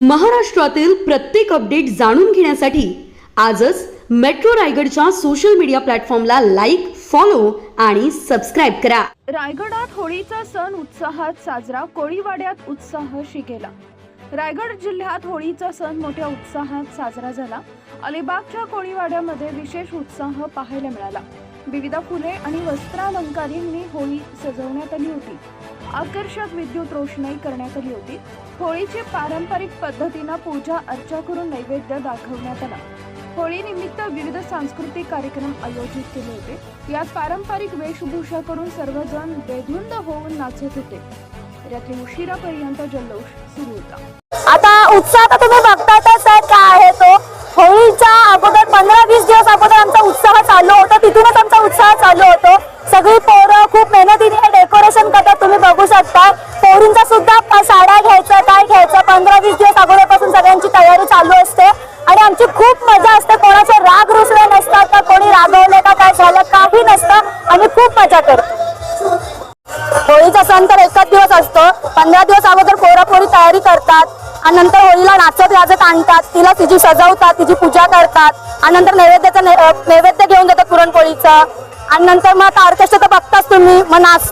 महाराष्ट्रातील प्रत्येक अपडेट जाणून घेण्यासाठी आजच मेट्रो रायगडच्या सोशल मीडिया प्लॅटफॉर्मला लाईक फॉलो आणि सबस्क्राईब करा. रायगडात होळीचा सण उत्साहात साजरा कोळीवाड्यात उत्साह शिकेला रायगड जिल्ह्यात होळीचा सण मोठ्या उत्साहात साजरा झाला. अलिबागच्या कोळीवाड्यामध्ये विशेष उत्साह पाहायला मिळाला. विविध फुले आणि वस्त्रालंकारींनी होळी सजवण्यात आली होती. आकर्षक विद्युत रोषणाई करण्यात आली होती. होळीची पारंपरिक पद्धतीनं पूजा अर्चा करून नैवेद्य दाखवण्यात आला. होळी निमित्त विविध सांस्कृतिक कार्यक्रम आयोजित केले होते. यात पारंपरिक वेशभूषा करून सर्वजण बेधुंद होऊन नाचत होते. रात्री उशिरापर्यंत जल्लोष सुरू होता. आता उत्साह तुम्ही बघतातच आहे काय आहे तो. होळीच्या अगोदर पंधरा वीस दिवस अगोदर आमचा उत्साह चालू होता. तिथूनच आमचा उत्साह चालू होतो. सगळी सुद्धा साड्या घ्यायचं काय घ्यायचं पंधरा वीस दिवस अगोदरपासून सगळ्यांची तयारी चालू असते. आणि आमची खूप मजा असते. कोणाचे राग रुसले नसतात का कोणी रागवलं का काय झालं काही नसतं. आम्ही खूप मजा करतो. होळीचा सण तर एकच दिवस असतो. पंधरा दिवस अगोदर पोरापोरी तयारी करतात. आणि नंतर होळीला नाचत गाजत आणतात. तिला तिची सजवतात तिची पूजा करतात. आणि नंतर नैवेद्याचं नैवेद्य घेऊन जातात पुरणपोळीचं. आणि नंतर मग आता ऑर्केस्ट्रा तर बघताच तुम्ही. मग नाच